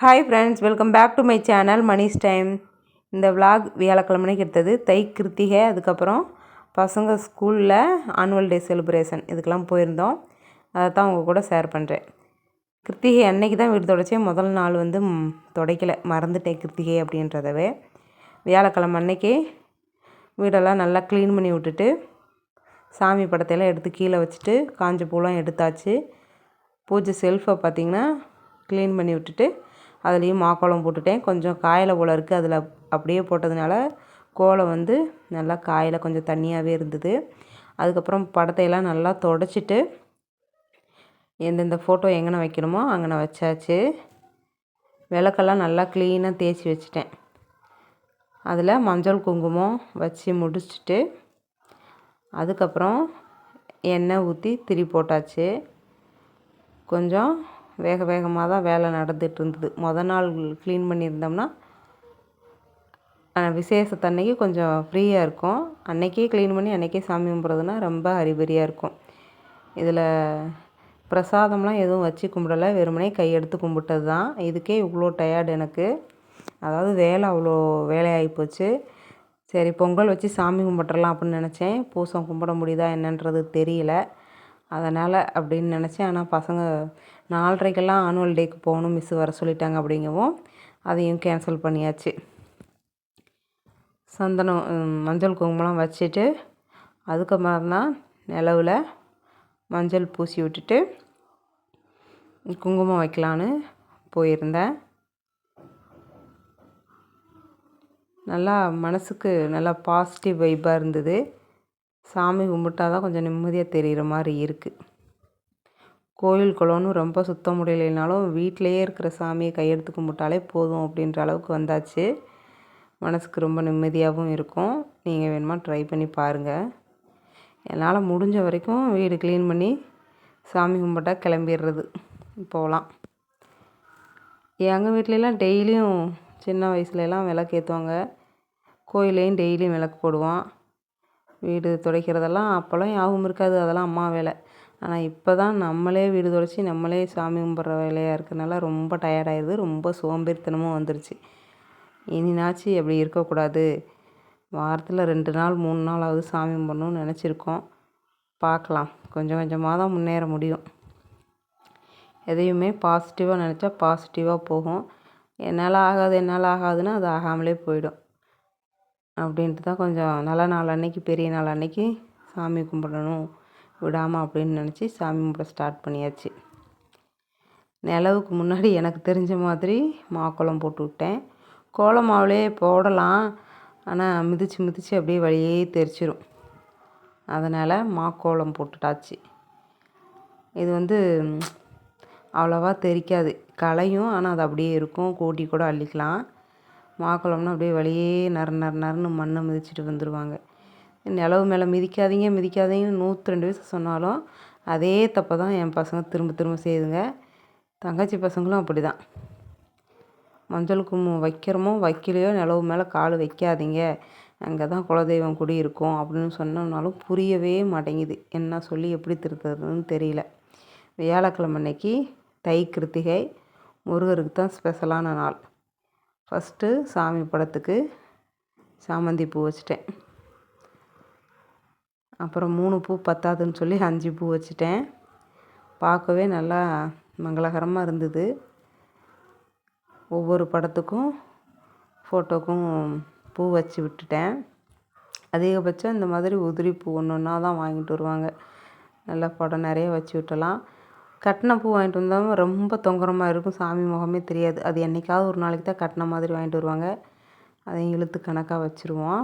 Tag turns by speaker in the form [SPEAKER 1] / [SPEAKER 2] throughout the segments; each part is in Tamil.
[SPEAKER 1] Hi friends welcome back to my channel Mani's time இந்த விலாக் வியாழக்கிழமைக்கு எடுத்தது. தை கிருத்திகை அதுக்கப்புறம் பசங்க ஸ்கூலில் ஆனுவல் டே செலிப்ரேஷன் இதுக்கெல்லாம் போயிருந்தோம். அதை தான் உங்கள் கூட ஷேர் பண்ணுறேன் கிருத்திகை அன்னைக்கு தான் வீடு தொடச்சேன் முதல் நாள் வந்து துடைக்கலை. மறந்துட்டேன் கிருத்திகை அப்படின்றதவே. வியாழக்கிழமை அன்னைக்கு வீடெல்லாம் நல்லா க்ளீன் பண்ணி விட்டுட்டு சாமி படத்தையெல்லாம் எடுத்து கீழே வச்சுட்டு காஞ்ச பூலாம் எடுத்தாச்சு. பூஜை செல்ஃபை பார்த்திங்கன்னா க்ளீன் பண்ணி விட்டுட்டு அதுலேயும் மாக்கோளம் போட்டுட்டேன். கொஞ்சம் காயில் போல் இருக்குது அதில் அப்படியே போட்டதுனால கோலம் வந்து நல்லா காயில் கொஞ்சம் தண்ணியாகவே இருந்தது. அதுக்கப்புறம் படத்தையெல்லாம் நல்லா தொடச்சிட்டு எந்தெந்த ஃபோட்டோ எங்கே வைக்கணுமோ அங்கே வச்சாச்சு. விளக்கெல்லாம் நல்லா க்ளீனாக தேய்ச்சி வச்சுட்டேன். அதில் மஞ்சள் குங்குமம் வச்சு முடிச்சுட்டு அதுக்கப்புறம் எண்ணெய் ஊற்றி திரி போட்டாச்சு. கொஞ்சம் வேக வேகமாக தான் வேலை நடந்துகிட்டு இருந்தது மொதல் நாள் க்ளீன் பண்ணியிருந்தோம்னா விசேஷத்தன்னைக்கு கொஞ்சம் ஃப்ரீயாக இருக்கும். அன்றைக்கே க்ளீன் பண்ணி அன்றைக்கே சாமி கும்பிட்றதுனா ரொம்ப ஹரிபரியாக இருக்கும். இதில் பிரசாதம்லாம் எதுவும் வச்சு கும்பிடலை. வெறுமனே கையெடுத்து கும்பிட்டது தான். இதுக்கே இவ்வளோ டயர்டு எனக்கு. அதாவது வேலை அவ்வளோ வேலையாகி போச்சு. சரி பொங்கல் வச்சு சாமி கும்பிட்றலாம் அப்படின்னு நினச்சேன். பூசம் கும்பிட முடியுதா என்னன்றது தெரியல. அதனால் அப்படின்னு நினச்சேன். ஆனால் பசங்க நாலரைக்கெல்லாம் ஆனுவல் டேக்கு போகணும் மிஸ் வர சொல்லிட்டாங்க அப்படிங்கவும் அதையும் கேன்சல் பண்ணியாச்சு. சந்தனம் மஞ்சள் குங்குமம்லாம் வச்சுட்டு அதுக்கப்புறம் தான் நிலவில் மஞ்சள் பூசி விட்டுட்டு குங்குமம் வைக்கலான்னு போயிருந்தேன். நல்லா மனசுக்கு நல்லா பாசிட்டிவ் வைப்பாக இருந்தது. சாமி கும்பிட்டா தான் கொஞ்சம் நிம்மதியாக தெரிகிற மாதிரி இருக்குது கோயில் குளம்னு ரொம்ப சுத்தம் முடியலைனாலும் வீட்டிலையே இருக்கிற சாமியை கையெடுத்து கும்பிட்டாலே போதும் அப்படின்ற அளவுக்கு வந்தாச்சு. மனதுக்கு ரொம்ப நிம்மதியாகவும் இருக்கும். நீங்கள் வேணுமா ட்ரை பண்ணி பாருங்கள் என்னால் முடிஞ்ச வரைக்கும் வீடு க்ளீன் பண்ணி சாமி கும்பிட்டா கிளம்பிடுறது. போகலாம் எங்கள் வீட்லலாம் டெய்லியும் சின்ன வயசுலலாம் விளக்கு ஏற்றுவாங்க கோயிலையும் டெய்லியும் விளக்கு போடுவான். வீடு துடைக்கிறதெல்லாம் அப்போல்லாம் ஞாபகம் இருக்காது. அதெல்லாம் அம்மா வேலை. ஆனால் இப்போ தான் நம்மளே வீடு துடைச்சி நம்மளே சாமி கும்பிட்ற வேலையாக இருக்கிறனால ரொம்ப டயர்டாயிடுது ரொம்ப சோம்பேறித்தனமும் வந்துருச்சு. இனினாச்சு அப்படி இருக்கக்கூடாது. வாரத்தில் ரெண்டு நாள் மூணு நாளாவது சாமி கும்பிட்ணுன்னு நினச்சிருக்கோம். பார்க்கலாம் கொஞ்சம் கொஞ்சமாக தான் முன்னேற முடியும். எதையுமே பாசிட்டிவாக நினச்சா பாசிட்டிவாக போகும். என்னால் ஆகாது என்னால் ஆகாதுன்னா அது ஆகாமலே போயிடும். அப்படின்ட்டு தான் கொஞ்சம் நல்ல நாள் அன்னைக்கு பெரிய நாள் அன்னைக்கு சாமி கும்பிடணும். விடாமல் அப்படின்னு நினச்சி சாமி கும்பிட ஸ்டார்ட் பண்ணியாச்சு. நிலவுக்கு முன்னாடி எனக்கு தெரிஞ்ச மாதிரி மாக்கோலம் போட்டு விட்டேன். கோலம் மாவுலே போடலாம். ஆனால் மிதித்து மிதித்து அப்படியே வழியே தெரிச்சிடும் அதனால் மாக்கோளம் போட்டுட்டாச்சு. இது வந்து அவ்வளோவா தெரிக்காது. களையும் ஆனால் அது அப்படியே இருக்கும். கூட்டி கூட அள்ளிக்கலாம். மாக்குளம்னா அப்படியே வழியே நர நர நறுன்னு மண்ணை மிதிச்சிட்டு வந்துடுவாங்க நிலவு மேலே மிதிக்காதீங்க மிதிக்காதீங்கன்னு நூற்றி ரெண்டு வயசு சொன்னாலும் அதே தப்பை தான் என் பசங்க திரும்ப திரும்ப செய்யுதுங்க. தங்கச்சி பசங்களும் அப்படி தான் மஞ்சள் குங்குமம் வைக்கிறோமோ வைக்கலையோ நிலவு மேலே கால் வைக்காதீங்க. அங்கே தான் குலதெய்வம் குடி இருக்கும் அப்படின்னு சொன்னோம்னாலும் புரியவே மாட்டேங்குது. என்ன சொல்லி எப்படி திருத்துறதுன்னு தெரியல. வியாழக்கிழமை அன்னைக்கு தை கிருத்திகை முருகருக்கு தான் ஸ்பெஷலான நாள். ஃபஸ்ட்டு சாமி படத்துக்கு சாமந்தி பூ வச்சிட்டேன். அப்புறம் மூணு பூ பத்தாதுன்னு சொல்லி அஞ்சு பூ வச்சுட்டேன். பார்க்கவே நல்லா மங்களகரமாக இருந்தது. ஒவ்வொரு படத்துக்கும் ஃபோட்டோக்கும் பூ வச்சு விட்டுட்டேன். அதிகபட்சம் இந்த மாதிரி உதிரி பூ ஒன்று ஒன்றா தான் வாங்கிட்டு வருவாங்க. நல்லா படம் நிறைய வச்சு விட்டலாம் கட்டின பூ வாங்கிட்டு வந்தாலும் ரொம்ப தொங்குறமாக இருக்கும். சாமி முகமே தெரியாது. அது என்றைக்காவது ஒரு நாளைக்கு தான் கட்டின மாதிரி வாங்கிட்டு வருவாங்க. அதையும் இழுத்து கணக்காக வச்சுருவோம்.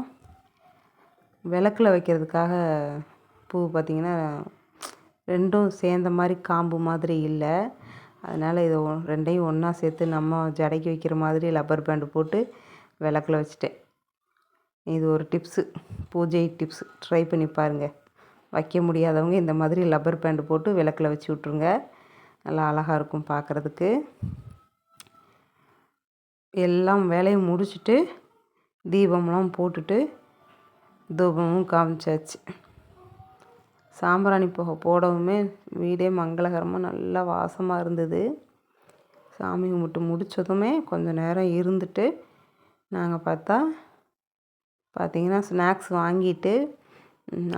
[SPEAKER 1] விளக்கில் வைக்கிறதுக்காக பூ பார்த்திங்கன்னா ரெண்டும் சேர்ந்த மாதிரி காம்பு மாதிரி இல்லை. அதனால் இதை ரெண்டையும் ஒன்றா சேர்த்து நம்ம ஜடைக்கு வைக்கிற மாதிரி லப்பர் பேண்டு போட்டு விளக்கில் வச்சுட்டேன். இது ஒரு டிப்ஸு பூஜை டிப்ஸ். ட்ரை பண்ணி பாருங்கள் வைக்க முடியாதவங்க இந்த மாதிரி லப்பர் பேண்டு போட்டு விளக்கில் வச்சு விட்ருங்க நல்லா அழகாக இருக்கும் பார்க்குறதுக்கு. எல்லாம் வேலையும் முடிச்சுட்டு தீபம்லாம் போட்டுட்டு தூபமும் காமிச்சாச்சு. சாம்பிராணி புகை போடவுமே வீடே மங்களகரமாக நல்லா வாசமாக இருந்தது. சாமி கும்பிட்டு முடித்ததுமே கொஞ்சம் நேரம் இருந்துட்டு நாங்கள் பார்த்தா பார்த்தீங்கன்னா ஸ்நாக்ஸ் வாங்கிட்டு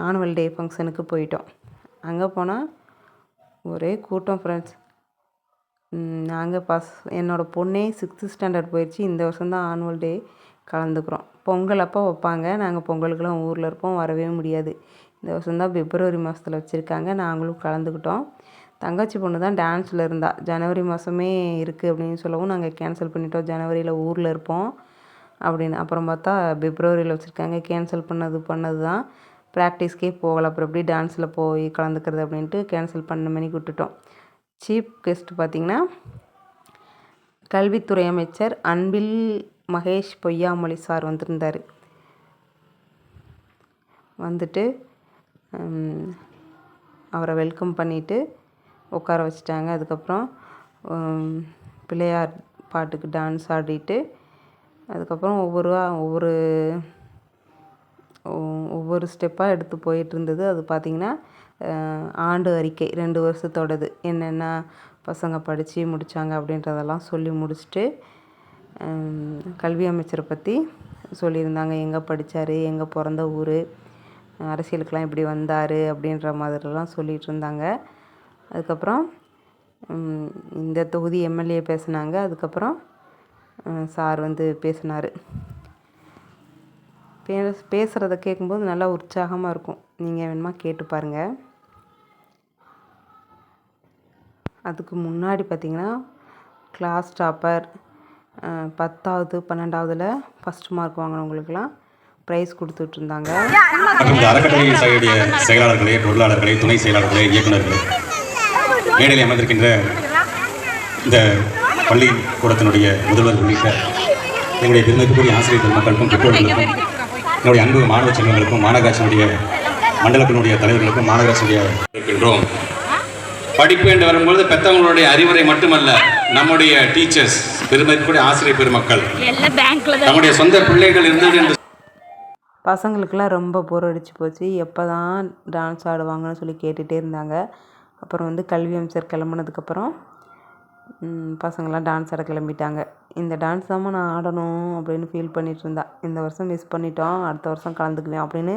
[SPEAKER 1] ஆனுவல் டே ஃபங்க்ஷனுக்கு போயிட்டோம். அங்கே போனால் ஒரே கூட்டம் ஃப்ரெண்ட்ஸ் நாங்கள் பஸ் என்னோடய பொண்ணே சிக்ஸ்த்து ஸ்டாண்டர்ட் போயிடுச்சு இந்த வருஷம்தான் ஆனுவல் டே. கலந்துக்கிறோம். பொங்கல் அப்போ வைப்பாங்க. நாங்கள் பொங்கலுக்கெல்லாம் ஊரில் இருப்போம். வரவே முடியாது. இந்த வருஷம் தான் பிப்ரவரி மாதத்துல வச்சுருக்காங்க. நாங்களும் கலந்துக்கிட்டோம். தங்கச்சி பொண்ணு தான் டான்ஸில் இருந்தா. ஜனவரி மாதமே இருக்குது அப்படின்னு சொல்லவும் நாங்கள் கேன்சல் பண்ணிட்டோம். ஜனவரியில் ஊரில் இருப்போம் அப்படின்னு. அப்புறம் பார்த்தா பிப்ரவரியில் வச்சுருக்காங்க. கேன்சல் பண்ணது பண்ணது தான். ப்ராக்டிஸ்க்கே போகலை. அப்புறம் எப்படி டான்ஸில் போய் கலந்துக்கிறது அப்படின்ட்டு கேன்சல் பண்ண மணிக்கு விட்டுட்டோம் சீஃப் கெஸ்ட் பார்த்திங்கன்னா கல்வித்துறை அமைச்சர் அன்பில் மகேஷ் பொய்யாமொழி சார் வந்திருந்தார். வந்துட்டு அவரை வெல்கம் பண்ணிவிட்டு உட்கார வச்சுட்டாங்க. அதுக்கப்புறம் பிள்ளையார் பாட்டுக்கு டான்ஸ் ஆடிட்டு அதுக்கப்புறம் ஒவ்வொரு ஒவ்வொரு ஒவ்வொரு ஸ்டெப்பாக எடுத்து போயிட்டு இருந்தது அது பார்த்திங்கன்னா ஆண்டு அறிக்கை ரெண்டு வருஷத்தோடது. என்னென்ன பசங்க படித்து முடித்தாங்க அப்படின்றதெல்லாம் சொல்லி முடிச்சுட்டு கல்வி அமைச்சரை பற்றி சொல்லியிருந்தாங்க. எங்கே படித்தார் எங்கே பிறந்த ஊர்? அரசியலுக்கெலாம் இப்படி வந்தார்? அப்படின்ற மாதிரிலாம் சொல்லிகிட்டு இருந்தாங்க. அதுக்கப்புறம் இந்த தொகுதி எம்எல்ஏ பேசுனாங்க. அதுக்கப்புறம் சார் வந்து பேசினார். பே பேசுகிறத கேட்கும்போது நல்லா உற்சாகமாக இருக்கும். நீங்கள் வேணுமா கேட்டு பாருங்கள் அதுக்கு முன்னாடி பார்த்திங்கன்னா கிளாஸ் டாப்பர் பத்தாவது பன்னெண்டாவதில் ஃபஸ்ட் மார்க் வாங்கினவங்களுக்குலாம் ப்ரைஸ் கொடுத்துட்ருந்தாங்க.
[SPEAKER 2] மற்றும் அறக்கட்டளை செயலாளர்களே பொருளாளர்களே துணை செயலாளர்களே இயக்குநர்களே மேடையில் அமர்ந்திருக்கின்ற இந்த பள்ளி கூடத்தினுடைய முதல்வர் உள்ளிட்ட எங்களுடைய பெருமைக்குரிய ஆசிரியர் பெருமக்களுக்கும் பெற்றோர்களுக்கும் என்னுடைய அன்பு மாணவ செல்வங்களுக்கும் மாநகராட்சியினுடைய மண்டலத்தினுடைய தலைவர்களுக்கும் மாநகராட்சியுடைய இருக்கின்றோம். படிப்பு என்று வரும்பொழுது பெற்றவங்களுடைய அறிவுரை மட்டுமல்ல நம்முடைய டீச்சர்ஸ் பெருமைக்குரிய ஆசிரியர் பெருமக்கள்
[SPEAKER 3] எல்லாம் பேங்க்ல தான்
[SPEAKER 2] நம்முடைய சொந்த பிள்ளைகள் இருந்தது என்று
[SPEAKER 1] பசங்களுக்கெல்லாம் ரொம்ப போர் அடிச்சு போச்சு. எப்போ தான் டான்ஸ் ஆடுவாங்கன்னு சொல்லி கேட்டுகிட்டே இருந்தாங்க. அப்புறம் வந்து கல்வி அமைச்சர் கிளம்புனதுக்கப்புறம் பசங்களாம் டான்ஸ் ஆட கிளம்பிட்டாங்க. இந்த டான்ஸ் தான் நான் ஆடணும் அப்படின்னு ஃபீல் பண்ணிகிட்டு இருந்தா. இந்த வருஷம் மிஸ் பண்ணிட்டோம் அடுத்த வருஷம் கலந்துக்கலாம் அப்படின்னு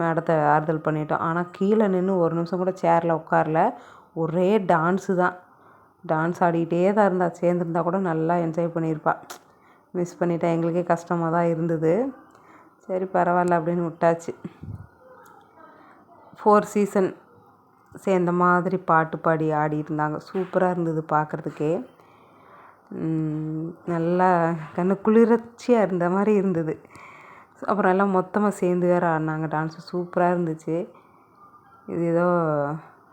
[SPEAKER 1] மேடத்தை ஆறுதல் பண்ணிட்டோம். ஆனால் கீழே நின்று ஒரு நிமிஷம் கூட சேரில் உட்காரல. ஒரே டான்ஸு தான். டான்ஸ் ஆடிக்கிட்டே தான் இருந்தா சேர்ந்துருந்தா கூட நல்லா என்ஜாய் பண்ணியிருப்பா. மிஸ் பண்ணிட்டேன் எங்களுக்கே கஷ்டமாக தான் இருந்தது. சரி பரவாயில்ல அப்படின்னு விட்டாச்சு. ஃபோர் சீசன் சேர்ந்த மாதிரி பாட்டு பாடி ஆடி இருந்தாங்க சூப்பராக இருந்தது பார்க்குறதுக்கே நல்லா கண்ணு குளிர்ச்சியாக இருந்த மாதிரி இருந்தது. அப்புறம் எல்லாம் மொத்தமாக சேர்ந்து வேறு ஆடினாங்க. டான்ஸு சூப்பராக இருந்துச்சு. இது ஏதோ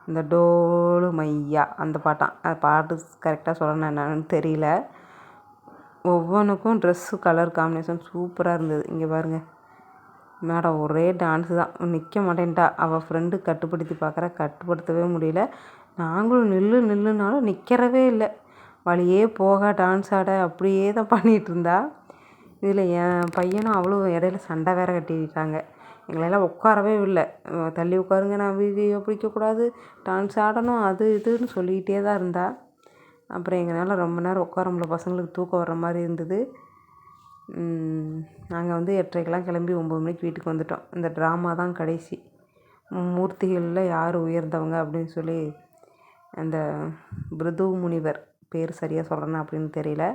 [SPEAKER 1] இந்த டோலு மையா அந்த பாட்டாம் அது பாட்டு கரெக்டாக சொல்லணும் என்னன்னு தெரியல. ஒவ்வொன்றுக்கும் ட்ரெஸ்ஸு கலர் காம்பினேஷன் சூப்பராக இருந்தது. இங்கே பாருங்கள் மேடம் ஒரே டான்ஸு தான். நிற்க மாட்டேன்ட்டா. அவள் ஃப்ரெண்டு கட்டுப்படுத்தி பார்க்குறா கட்டுப்படுத்தவே முடியல. நாங்களும் நில்லு நில்லுனாலும் நிற்கிறவே இல்லை. வழியே போக டான்ஸ் ஆட அப்படியே தான் பண்ணிகிட்டு இருந்தா. இதில் என் பையனும் அவளும் இடையில சண்டை வேற கட்டிக்கிட்டாங்க. எங்களெல்லாம் உட்காரவே இல்லை. தள்ளி உட்காருங்க நான் வீடியோ பிடிக்கக்கூடாது டான்ஸ் ஆடணும் அது இதுன்னு சொல்லிக்கிட்டே தான் இருந்தா. அப்புறம் எங்களால் ரொம்ப நேரம் உட்கார முடியல. பசங்களுக்கு தூக்கம் வர்ற மாதிரி இருந்தது. நாங்கள் வந்து எட்டரைக்கெலாம் கிளம்பி ஒம்பது மணிக்கு வீட்டுக்கு வந்துட்டோம். இந்த ட்ராமா தான் கடைசி. மூர்த்திகளில் யார் உயர்ந்தவங்க அப்படின்னு சொல்லி அந்த பிருது முனிவர் பேர் சரியாக சொல்கிறேன்னா அப்படின்னு தெரியல.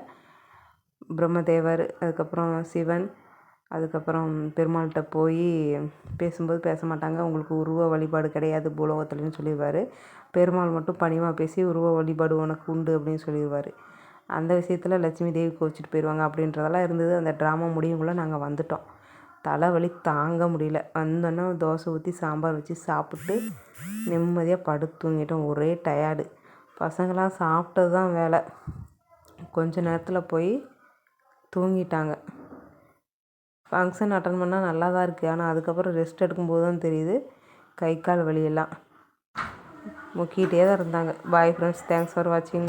[SPEAKER 1] பிரம்மதேவர் அதுக்கப்புறம் சிவன் அதுக்கப்புறம் பெருமாள்கிட்ட போய் பேசும்போது பேச மாட்டாங்க உங்களுக்கு உருவ வழிபாடு கிடையாது பூலோகத்துலன்னு சொல்லிடுவார் பெருமாள் மட்டும் பணிவாக பேசி உருவ வழிபாடு உனக்கு உண்டு அப்படின்னு சொல்லிடுவார் அந்த விஷயத்தில் லட்சுமி தேவி கோச்சிட்டு போயிடுவாங்க அப்படின்றதெல்லாம் இருந்தது. அந்த ட்ராமா முடியும்குள்ளே நாங்கள் வந்துட்டோம். தலைவலி தாங்க முடியல. வந்தோன்னே தோசை ஊற்றி சாம்பார் வச்சு சாப்பிட்டு நிம்மதியாக படுத்து தூங்கிட்டோம். ஒரே டயர்டு. பசங்களாம் சாப்பிட்டது தான் வேலை. கொஞ்ச நேரத்தில் போய் தூங்கிட்டாங்க. ஃபங்க்ஷன் அட்டன் பண்ணால் நல்லா தான் இருக்குது ஆனால் அதுக்கப்புறம் ரெஸ்ட் எடுக்கும்போது தான் தெரியுது. கை கால் வலியெல்லாம். முக்கிட்டே தான் இருந்தாங்க. பாய் ஃப்ரெண்ட்ஸ் தேங்க்ஸ் ஃபார் வாட்சிங்